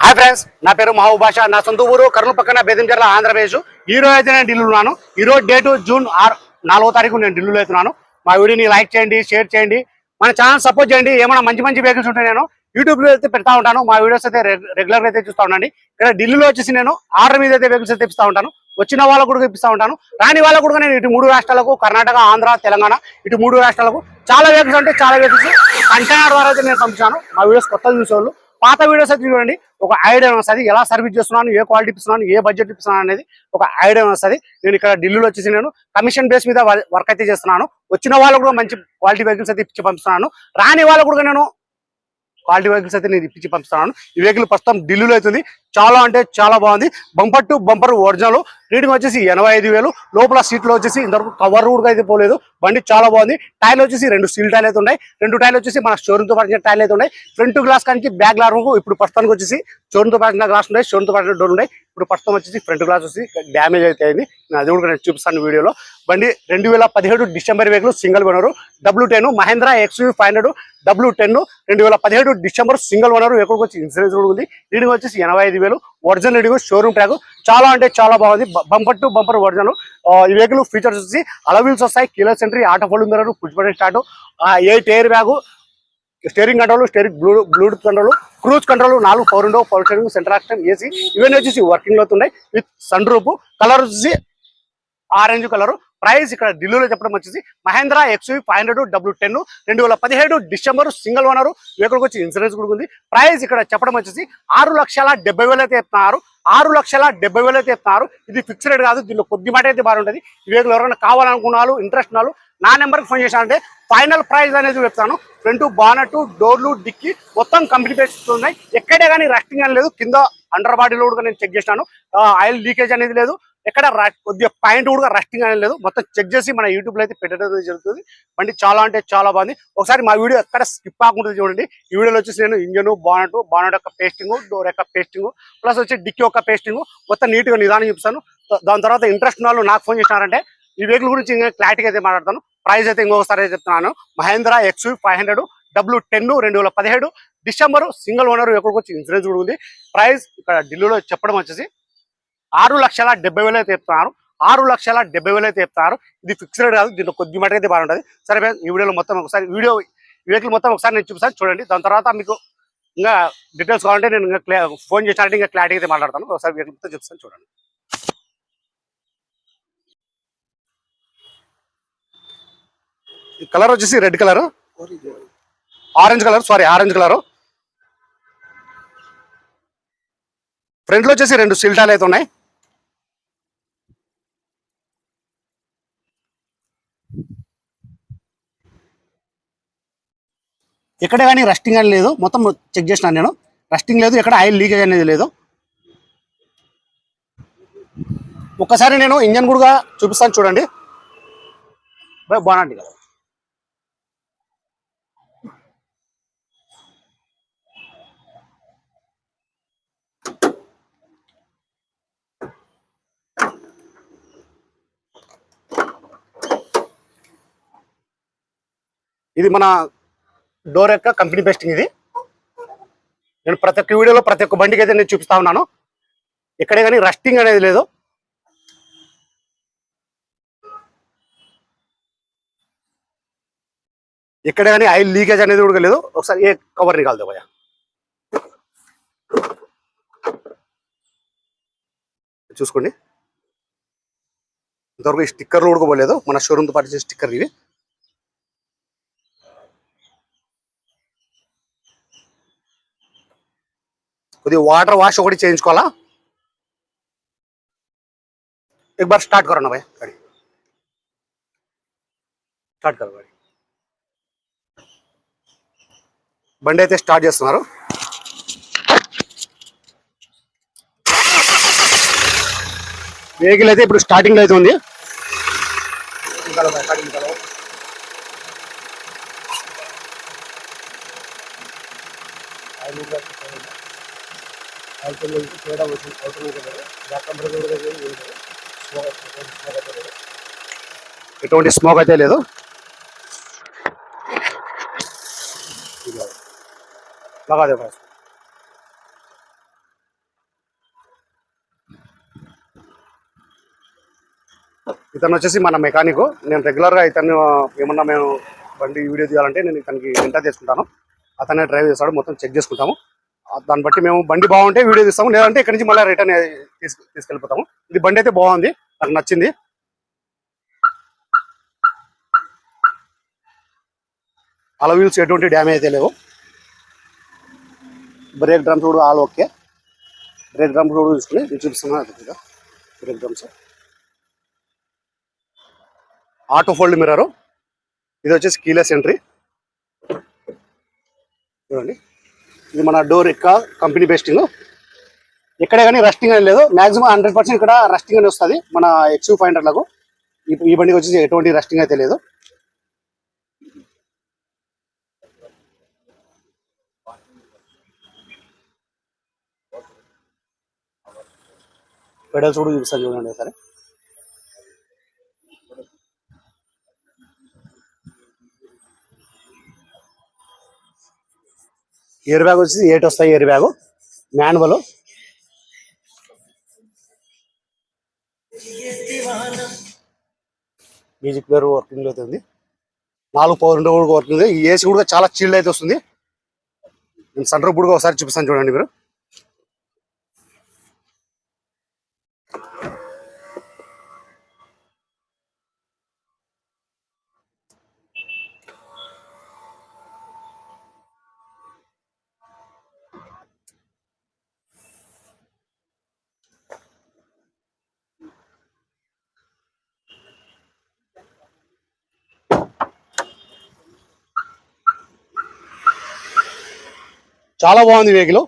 Hi friends నా పేరు మహబూబ్ నా సొంత ఊరు కర్నూలు పక్కన బేదంచెర్ల ఆంధ్రప్రదేశ్. ఈ రోజు అయితే నేను ఢిల్లీలో ఉన్నాను. ఈ రోజు డేటు జూన్ ఆరు నాలుగో తారీఖు నేను ఢిల్లీలో అవుతున్నాను మా వీడియోని లైక్ చేయండి షేర్ చేయండి. మన ఛానల్ సపోర్ట్ చేయండి. ఏమైనా మంచి మంచి వెహికల్స్ ఉంటాయి నేను యూట్యూబ్లో అయితే పెడతా ఉంటాను. మా వీడియోస్ అయితే రెగ్యులర్ అయితే చూస్తూ ఉండండి. ఇక్కడ ఢిల్లీలో వచ్చేసి నేను ఆర్డర్ మీద అయితే వెహికల్స్ అయితే ఇప్పిస్తా ఉంటాను. వచ్చిన వాళ్ళకు కూడా ఇప్పిస్తా ఉంటాను. రాని వాళ్ళకు కూడా నేను ఇటు మూడు రాష్ట్రాలకు కర్ణాటక ఆంధ్ర తెలంగాణ ఇటు మూడు రాష్ట్రాలకు చాలా వెహికల్స్ అంటే చాలా వెహికల్స్ కంటైనర్ ద్వారా అయితే నేను పంపించాను. మా వీడియోస్ కొత్తలు చూసేవాళ్ళు పాత వీడియోస్ అయితే చూడండి. ఒక ఐడియా వస్తుంది. ఎలా సర్వీస్ చేస్తున్నాను ఏ క్వాలిటీ ఇస్తున్నాను ఏ బడ్జెట్ ఇస్తున్నాను అనేది ఒక ఐడియా వస్తుంది. నేను ఇక్కడ ఢిల్లీలో వచ్చేసి నేను కమిషన్ బేస్ మీద వర్క్ అయితే చేస్తున్నాను. వచ్చిన వాళ్ళకు కూడా మంచి క్వాలిటీ వెహికల్స్ అయితే ఇచ్చి పంపిస్తున్నాను. రాని వాళ్ళకు కూడా నేను క్వాలిటీ వెహికల్స్ అయితే నేను ఇప్పించి పంపిస్తున్నాను. ఈ వెహికల్ ప్రస్తుతం ఢిల్లీలో అవుతుంది. చాలా అంటే చాలా బాగుంది. Bumper to bumper original reading వచ్చేసి ఎనభై ఐదు వేలు. లోపల సీట్లు వచ్చేసి ఇంతవరకు కవర్ కూడా అయితే పోలేదు. బండి చాలా బాగుంది. టైర్లు వచ్చేసి రెండు స్టీల్ టైర్లు అయితే ఉన్నాయి. రెండు టైర్లు వచ్చేసి మన షోరూమ్తో పాటు టైర్లు అయితే ఉన్నాయి. ఫ్రంట్ గ్లాస్ కానీ బ్యాక్ గ్లాస్ ఇప్పుడు ప్రస్తుతానికి వచ్చేసి షోరూమ్తో పాటు గ్లాస్ ఉన్నాయి. షోరూమ్తో పాటు డోర్ ఉన్నాయి. ఇప్పుడు ప్రస్తుతం వచ్చేసి ఫ్రంట్ గ్లాస్ వచ్చి డ్యామేజ్ అయితే అయింది. అది కూడా నేను చూపిస్తాను వీడియోలో. బండి రెండు వేల పదిహేడు December vehicle single owner W ten Mahindra XU five hundred W ten రెండు వేల పదిహేడు డిసెంబర్ సింగిల్ ఓనర్ ఎక్కడికి వచ్చి ఇన్సూరెన్స్ కూడా ఉంది. రీడింగ్ వచ్చేసి ఎనభై ఐదు వేలు ఒరిజినల్ రీడింగ్ షోరూమ్ ట్యాగ్. చాలా అంటే చాలా బాగుంది. బంపర్ టు బంపర్ ఒరిజినల్ ఈ వెహికల్ ఫీచర్స్ వచ్చి అలవిల్స్ వస్తాయి keyless entry auto folding mirror push button start eight airbag steering control steering blue bluetooth control cruise control నాలుగు four window power steering center action AC ఇవన్నీ వచ్చేసి వర్కింగ్లో ఉన్నాయి with sun roof colour వచ్చేసి orange colour. Price ఇక్కడ ఢిల్లీలో చెప్పడం వచ్చేసి Mahindra XU five hundred W ten రెండు వేల పదిహేడు డిసెంబర్ సింగిల్ ఓనర్ వెహికల్కి వచ్చి ఇన్సూరెన్స్ కూడా ఉంది. ప్రైస్ ఇక్కడ చెప్పడం వచ్చేసి ఆరు లక్షల డెబ్బై వేలు అయితే చెప్తున్నారు ఆరు లక్షల డెబ్బై వేలు అయితే చెప్తున్నారు ఇది ఫిక్స్డ్ రేట్ కాదు దీనిలో కొద్ది మాట అయితే బాగుంటుంది. ఈ వెహికల్ ఎవరైనా కావాలనుకున్నారు ఇంట్రెస్ట్ ఉన్నారు నా నెంబర్కి ఫోన్ చేశానంటే ఫైనల్ ప్రైస్ అనేది చెప్తాను. ఫ్రంట్ బానట్ డోర్లు డిక్కి మొత్తం కంప్లీట్ ఉన్నాయి. ఎక్కడే కానీ రస్టింగ్ అని లేదు. కింద అండర్ బాడీలో కూడా నేను చెక్ చేసినాను. ఆయిల్ లీకేజ్ అనేది లేదు. ఎక్కడ కొద్దిగా పాయింట్ కూడా రస్టింగ్ అనేది లేదు. మొత్తం చెక్ చేసి మన యూట్యూబ్లో అయితే పెట్టడం జరుగుతుంది. బండి చాలా అంటే చాలా బాగుంది. ఒకసారి మా వీడియో ఎక్కడ స్కిప్ ఆకుండా చూడండి. ఈ వీడియోలో వచ్చేసి నేను ఇంజన్ బానట్ బానట్ యొక్క పేస్టింగ్ డోర్ యొక్క పేస్టింగ్ ప్లస్ వచ్చి డిక్కీ యొక్క పేస్టింగ్ మొత్తం నీట్గా నిదానం చూపిస్తాను. దాని తర్వాత ఇంట్రెస్ట్ వాళ్ళు నాకు ఫోన్ చేసినారంటే ఈ వెహికల్ గురించి ఇంకా క్లారిటీగా అయితే మాట్లాడతాను. ప్రైస్ అయితే ఇంకొకసారి అయితే చెప్తున్నాను. Mahindra X five hundred W ten రెండు వేల పదిహేడు. డిసెంబర్ సింగిల్ ఓనర్ ఎక్కడికి వచ్చి ఇన్సూరెన్స్ కూడా ఉంది. ప్రైస్ ఇక్కడ ఢిల్లీలో చెప్పడం వచ్చేసి ఆరు లక్షల డెబ్బై వేలు అయితే చెప్తున్నారు. ఆరు లక్షల డెబ్బై వేలు అయితే చెప్తున్నారు. ఇది ఫిక్స్డ్ కాదు దీంట్లో కొద్ది మటుకు అయితే బాగుంటుంది. సరే ఈ వీడియోలో మొత్తం ఒకసారి వీడియో వెహికల్ మొత్తం ఒకసారి నేను చూపిస్తాను చూడండి. దాని తర్వాత మీకు ఇంకా డీటెయిల్స్ కావాలంటే నేను ఇంకా ఫోన్ చేసినట్టు ఇంకా క్లారిటీ అయితే మాట్లాడతాను. ఒకసారి వెహికల్ మొత్తం చూపిస్తాను చూడండి. ఈ కలర్ వచ్చేసి red colour orange colour sorry orange colour ఫ్రంట్లో వచ్చేసి రెండు సిల్టాలు అయితే ఉన్నాయి. ఎక్కడ కానీ రస్టింగ్ అని లేదు. మొత్తం చెక్ చేసినాను నేను. రస్టింగ్ లేదు ఎక్కడ ఆయిల్ లీకేజ్ అనేది లేదు. ఒక్కసారి నేను ఇంజన్ కూడా చూపిస్తాను చూడండి. బాగుంది కదా. ఇది మన డోర్ యొక్క కంపెనీ బెస్టింగ్ ఇది. నేను ప్రతి ఒక్క వీడియోలో ప్రతి ఒక్క బండికి అయితే నేను చూపిస్తా ఉన్నాను. ఇక్కడే కానీ రస్టింగ్ అనేది లేదు. ఎక్కడ కానీ ఆయిల్ లీకేజ్ అనేది కూడా లేదు. ఒకసారి ఏ కవర్ నికాల్దే భయ చూసుకోండి. ఇంతవరకు ఈ స్టిక్కర్లు ఉడకపోలేదు మన షోరూమ్తో పాటు స్టిక్కర్ ఇవి. కొద్దిగా వాటర్ వాష్ ఒకటి చేయించుకోవాలా एक बार स्टार्ट करो ना भाई गाड़ी స్టార్ట్ కరో గాడి బండి అయితే స్టార్ట్ చేస్తున్నారు వెహికల్ అయితే ఇప్పుడు స్టార్టింగ్ లో అయితే ఉంది నికాలో ఎటువంటి స్మోక్ అయితే లేదు. లగా బాస్. ఇతను వచ్చేసి మన మెకానిక్. నేను రెగ్యులర్గా ఇతను ఏమన్నా మేము బండి వీడియో తీయాలంటే నేను ఇతనికి ఎంటర్ చేసుకుంటాను. అతనే డ్రైవ్ చేస్తాడు. మొత్తం చెక్ చేసుకుంటాము. దాన్ని బట్టి మేము బండి బాగుంటే వీడియో తీస్తాము లేదంటే ఇక్కడ నుంచి మళ్ళీ రిటర్న్ తీసుకు తీసుకెళ్ళిపోతాము. ఇది బండి అయితే బాగుంది నాకు నచ్చింది. అలా వీల్స్ ఎటువంటి డ్యామేజ్ అయితే లేవు. బ్రేక్ డ్రమ్స్ కూడా ఆల్ ఓకే. బ్రేక్ డ్రమ్స్ కూడా తీసుకుని నేను చూపిస్తున్నాను brake drums. Auto fold mirror. ఇది వచ్చేసి కీలెస్ ఎంట్రీ. చూడండి. ఇది మన డోర్ ఎక్క కంపెనీ బెస్టింగ్. ఎక్కడే కానీ రస్టింగ్ అని లేదు. మాక్సిమం హండ్రెడ్ పర్సెంట్ ఇక్కడ రస్టింగ్ అని వస్తుంది. మన ఎక్స్ ఫైవ్ హండ్రెడ్లకు ఈ బండికి వచ్చేసి ఎటువంటి రస్టింగ్ అయితే లేదు. పెడల్స్ కూడా చూపిస్తాను చూడండి సరే ఎయిర్ బ్యాగ్ వచ్చి ఎయిట్ వస్తాయి air bag? Manual. Music player working అయితే ఉంది. నాలుగు పవర్ విండో కూడా వర్కింగ్ ఉంది. ఈ ఏసీ కూడా చాలా చీల్డ్ అయితే వస్తుంది. నేను సెంటర్ కూడా ఒకసారి చూపిస్తాను చూడండి మీరు. చాలా బాగుంది vehicle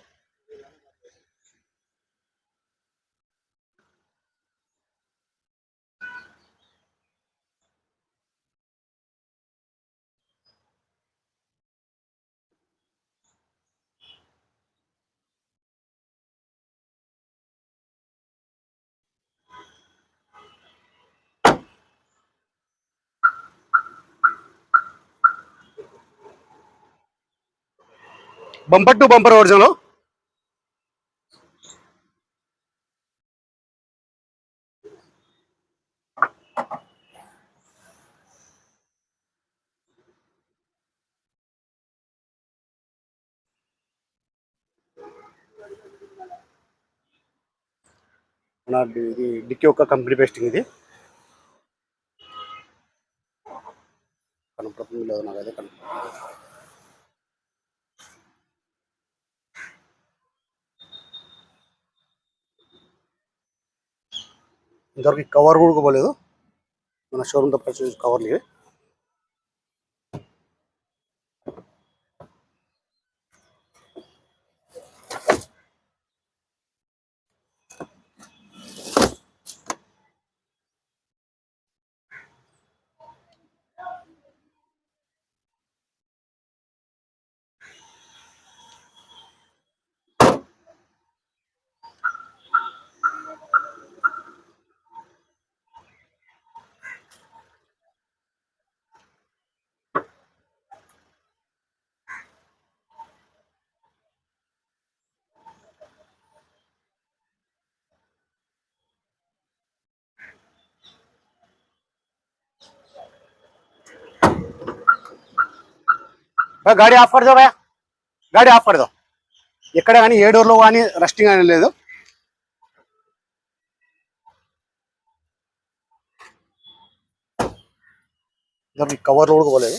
bumper to bumper original మన ఇది డిక్కీ యొక్క కంపెనీ పేస్టింగ్ ఇది. కనపడుతుంది లేదు నాకు అదే కనపడుతుంది. ఇంతవరకు కవర్ కూడా పోలేదు మన షోరూమ్తో తప్ప కవర్లు ఇవి. గాడి ఆఫ్ కర్దో భయా గాడి ఆఫ్ కర్దో ఎక్కడ కానీ ఏ డోర్లో కానీ రెస్టింగ్ అని లేదు. కవర్లో కూడా పోలేదు.